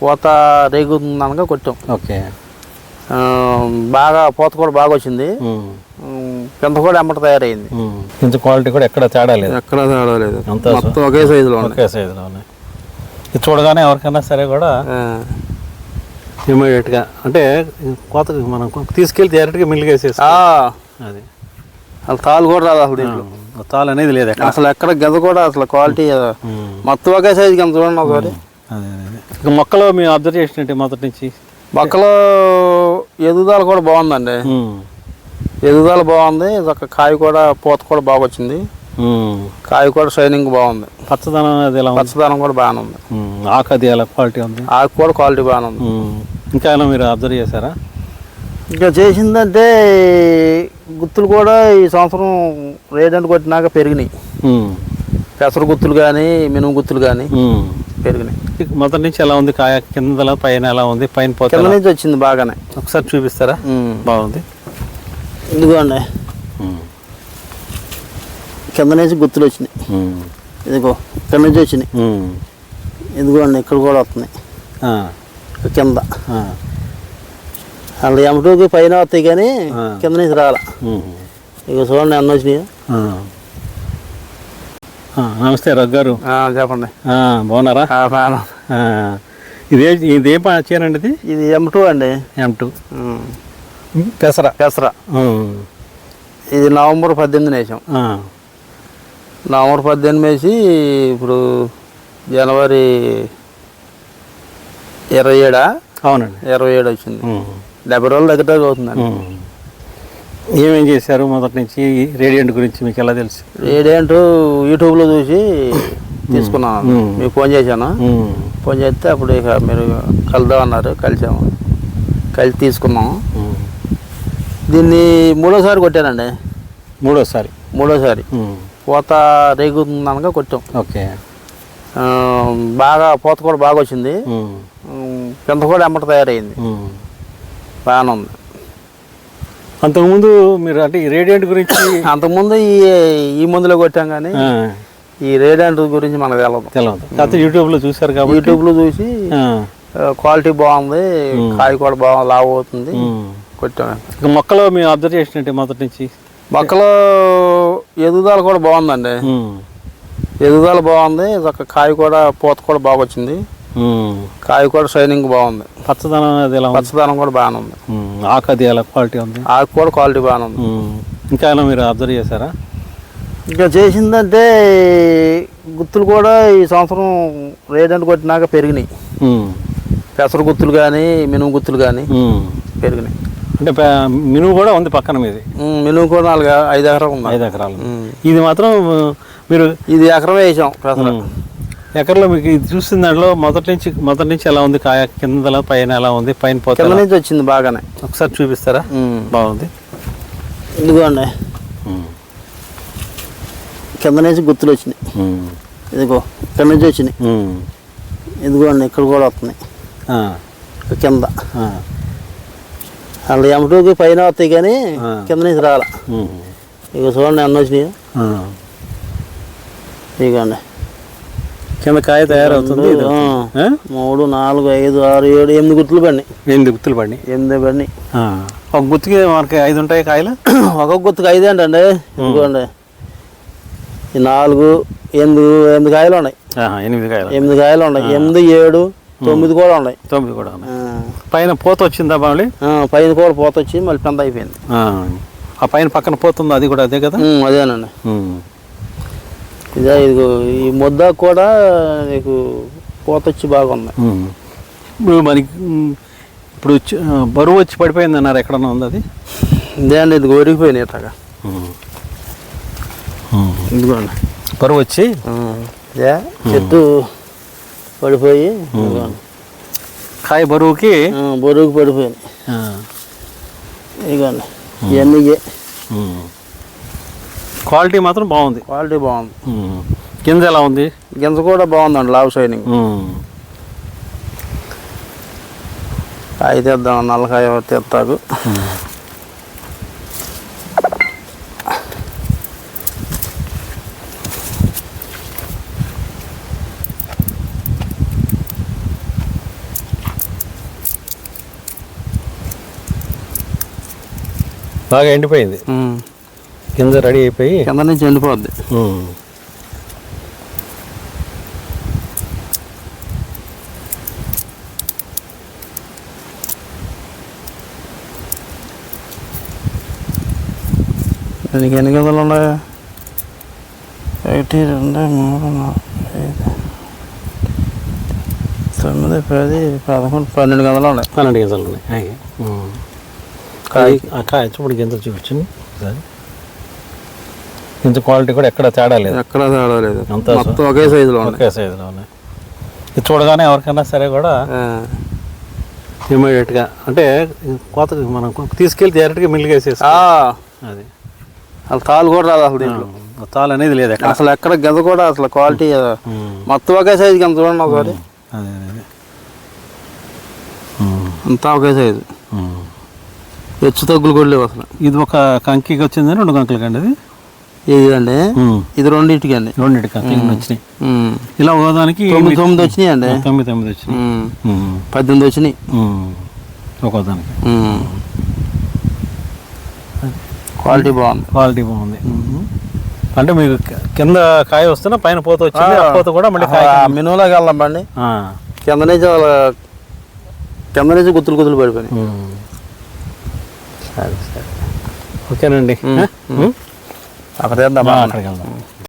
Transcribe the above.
పూత రేగుతుందనగా కొట్టాం. ఓకే. బాగా పూత కూడా బాగా వచ్చింది పింద కూడా ఎమ్మట తయారైంది. కొంచెం క్వాలిటీ కూడా ఎక్కడ తేడా లేదు. ఎక్కడ తేడా లేదు. మొత్తం ఒకే సైజులో ఒకే సైజులో ఉన్నాయి. ఇది చూడగానే ఎవరికైనా సరే కూడా ఇమీడియట్గా అంటే కోత మనం తీసుకెళ్ళి డైరెక్ట్గా మిల్లుగా వేసేసి ఆ, అది. అసలు తాలు కూడా రాదు అసలు దీంట్లో. తాలు అనేది లేదు అసలు ఎక్కడ గెద కూడా అసలు క్వాలిటీ. మొత్తం ఒకే సైజు కింద చూడండి ఒకసారి. అదే. ఇక మొక్కలో మేము అబ్జర్వ్ చేసినట్టు మొదటి నుంచి మొక్కలో ఎదుగుదల కూడా బాగుందండి. ఎదుగుదల బాగుంది ఒక కాయ కూడా పూత కూడా బాగా వచ్చింది. కాయ కూడా షైనింగ్ బాగుంది పచ్చదనం అది ఎలా పచ్చదనం కూడా బాగానే ఉంది. ఆకు అది ఎలా క్వాలిటీ ఉంది ఆకు కూడా క్వాలిటీ బాగానే ఉంది. ఇంకా ఏమైనా మీరు అబ్జర్వ్ చేశారా ఇంకా చేసిందంటే గుత్తులు కూడా ఈ సంవత్సరం రేటెంట్ కొట్టినాక పెరిగినాయి. పెసర గుత్తులు కానీ మినుము గుత్తులు కానీ. పెరిగినాయి మొదటి నుంచి ఎలా ఉంది కాయ కింద పైన ఎలా ఉంది పైన పోతే కింద? నుంచి వచ్చింది బాగానే ఒకసారి చూపిస్తారా. బాగుంది ఇదిగోండి. కింద నుంచి గుత్తులు వచ్చినాయి. ఇదిగో ఇక్కడ నుంచి వచ్చినాయి. ఇదిగోండి ఇక్కడ కూడా వస్తున్నాయి. కింద. అలా ఎమటూకి పైన వస్తాయి కానీ. కింద నుంచి రాల. ఇక చూడండి ఎన్ని వచ్చినాయి నమస్తే రఘు గారు. చెప్పండి. బాగున్నారా? ఆ, బాగానే. ఆ, ఇదే ఇదే చేనండి ఇది? ఇది ఎం టూ అండి. M two. పెసర. పెసర. ఇది నవంబర్ పద్దెనిమిది వేసాం. నవంబర్ పద్దెనిమిది వేసి ఇప్పుడు జనవరి ఇరవై ఏడా? అవునండి. ఇరవై ఏడు వచ్చింది. డెబ్బై రోజులు దగ్గర అవుతుందండి. ఉమ్. ఏమేం చేశారు మొదటి నుంచి? రేడియంట్ గురించి మీకు ఎలా తెలుసు? రేడియంట్ యూట్యూబ్లో చూసి తీసుకున్నాను. మీకు ఫోన్ చేశాను. ఫోన్ చేస్తే అప్పుడు ఇక మీరు కలుద్దాం అన్నారు కలిసాము. కలిసి తీసుకున్నాము. ఉమ్. దీన్ని మూడోసారి కొట్టానండి. మూడోసారి. మూడోసారి. పూత రేగుతుందనగా కొట్టాం. ఓకే. బాగా పూత కూడా బాగా వచ్చింది. పింద కూడా ఎమ్మట తయారైంది. బాగానే ఉంది. అంతకుముందు మీరు అంటే ఈ రేడియంట్ గురించి అంతకుముందు ఈ ఈ మందులో కొట్టాం కానీ ఈ రేడియంట్ గురించి మనకు తెలదు తెలియదు కాకపోతే యూట్యూబ్లో చూశారు కాబట్టి యూట్యూబ్లో చూసి క్వాలిటీ బాగుంది కాయ కూడా బాగా లావు అవుతుంది. కొట్టాం. ఇక మొక్కలో మేము అబ్జర్వ్ చేసినట్టు మొదటి నుంచి? మొక్కలో ఎదుగుదల కూడా బాగుందండి. ఎదుగుదల బాగుంది ఒక కాయ కూడా పూత కూడా బాగా వచ్చింది. కాయ కూడా షైనింగ్ బాగుంది. పచ్చదనం అది ఎలా పచ్చదనం కూడా బాగానే ఉంది. ఆకు అది ఎలా? క్వాలిటీ ఉంది? ఆకు కూడా క్వాలిటీ బాగానే ఉంది. ఇంకా ఏమైనా మీరు అబ్జర్వ్ చేశారా? ఇంకా చేసిందంటే గుత్తులు కూడా ఈ సంవత్సరం రేటెంట్ కొట్టినాక పెరిగినాయి. పెసర గుత్తులు కానీ మినుము గుత్తులు కానీ. పెరిగినాయి. అంటే మినుము కూడా ఉంది పక్కన మీది. మినుము కూడా నాలుగు ఐదు ఎకరం ఉంది. ఐదు ఎకరాలు. ఇది మాత్రం మీరు ఇది ఎకరం వేసాం పెసర. ఎకరంలో మీకు ఇది చూసిన దాంట్లో మొదటి నుంచి మొదటి నుంచి ఎలా ఉంది కాయ కింద పైన ఎలా ఉంది పైన పోతే కింద? నుంచి వచ్చింది బాగానే ఒకసారి చూపిస్తారా. బాగుంది ఇదిగోండి. కింద నుంచి గుత్తులు వచ్చినాయి. ఇదిగో ఇక్కడ నుంచి వచ్చినాయి. ఇదిగోండి ఇక్కడ కూడా వస్తున్నాయి కింద. అలా ఎమటూకి పైన వస్తాయి కానీ. కింద నుంచి రాల. ఇక చూడండి ఎన్ని వచ్చినాయి. ఇదిగోండి కింద కాయ తయారవుతుంది. ఇది ఆ. అవుతుంది. ఆ? మూడు నాలుగు ఐదు ఆరు ఏడు ఎనిమిది గుర్తులు పడినాయి. ఎనిమిది గుత్తులు పడినాయి. ఎనిమిది పడినాయి. ఆ. ఒక గుత్తికి మనకి ఐదు ఉంటాయి కాయలు? ఒక్కొక్క గుర్తుకు ఐదు ఏంటండి ఇదిగోండి. ఈ నాలుగు ఎనిమిది ఎనిమిది కాయలు ఉన్నాయి. ఆహా, ఎనిమిది కాయలు. ఎనిమిది కాయలు ఉన్నాయి. ఎనిమిది ఏడు తొమ్మిది కూడా ఉన్నాయి. తొమ్మిది కూడా ఉన్నాయి. ఆ. పైన పూత వచ్చిందా ఆ, పైన కూడా పోత వచ్చి మళ్ళీ పెంద అయిపోయింది. ఆ పైన పక్కన పోతుంది? అది కూడా అదే కదా? ఉమ్, అదేనండి. ఉమ్. ఇదే ఇదిగో ఈ ముద్ద కూడా నీకు పోత వచ్చి బాగుంది. ఇప్పుడు మనకి ఇప్పుడు బరువు వచ్చి పడిపోయింది అన్నారు ఎక్కడన్నా ఉంది అది? ఇదే అండి ఇది ఒరిగిపోయినాయి ఇట్లాగా. ఇదిగోండి. బరువు వచ్చి? ఇదే చెట్టు పడిపోయి కాయ బరువుకి? బరువుకు పడిపోయింది ఇదిగోండి. ఇవన్నీ. క్వాలిటీ మాత్రం బాగుంది. క్వాలిటీ బాగుంది. గింజ ఎలా ఉంది? గింజ కూడా బాగుందండి లావ్ షైనింగ్. కాయ తెద్దాం నల్లకాయ తెస్తాడు బాగా ఎండిపోయింది. కింద రెడీ అయిపోయి కింద నుంచి ఎండిపోద్ది ఉమ్. దీనికి ఎన్ని గింజలు ఉన్నాయి ఒకటి రెండు మూడు నాలుగు ఐదు తొమ్మిది పది పదకొండు పన్నెండు గంటలు ఉన్నాయి పన్నెండు గింజలు ఉన్నాయి అయ్యి. ఉమ్. కాయ ఆ కాయ చూపుడు గింజలు చూపించండి గింజ క్వాలిటీ కూడా ఎక్కడ తేడా లేదు. ఎక్కడ తేడా లేదు. మొత్తం ఒకే సైజులో ఒకే సైజులో ఉన్నాయి. ఇది చూడగానే ఎవరికైనా సరే కూడా ఇమీడియట్గా అంటే కోత మనం తీసుకెళ్ళి డైరెక్ట్గా మిల్లుగా వేసేసి ఆ, అది. అసలు తాలు కూడా రాదు అసలు దీంట్లో. తాలు అనేది లేదు ఎక్కడ. అసలు ఎక్కడ గింజ కూడా అసలు క్వాలిటీ. మొత్తం ఒకే సైజు గింజ చూడండి ఒకసారి. అదే. అంతా ఒకే సైజు. హెచ్చు తగ్గులు కూడా లేవు అసలు. ఇది ఒక కంకికి వచ్చింది రెండు కంకులకి అండి అది? ఇది అండి. ఇది రెండింటికి అండి. రెండింటి కంకులు వచ్చినాయి. ఇలా ఒకదానికి తొమ్మిది తొమ్మిది వచ్చినాయి అండి? తొమ్మిది తొమ్మిది వచ్చినాయి. పద్దెనిమిది వచ్చినాయి. ఉమ్. క్వాలిటీ బాగుంది. క్వాలిటీ బాగుంది. అంటే మీకు కింద కాయ వస్తున్నా పైన పోత వచ్చింది పోత కూడా మళ్ళీ బండి ఆ. కింద. నుంచి కింద నుంచి గుత్తులు గుత్తులు పడిపోయినాయి. సరే సరే. ఓకేనండి. అక్కడ వేద్దాం ఆ, అక్కడికి వెళ్దాం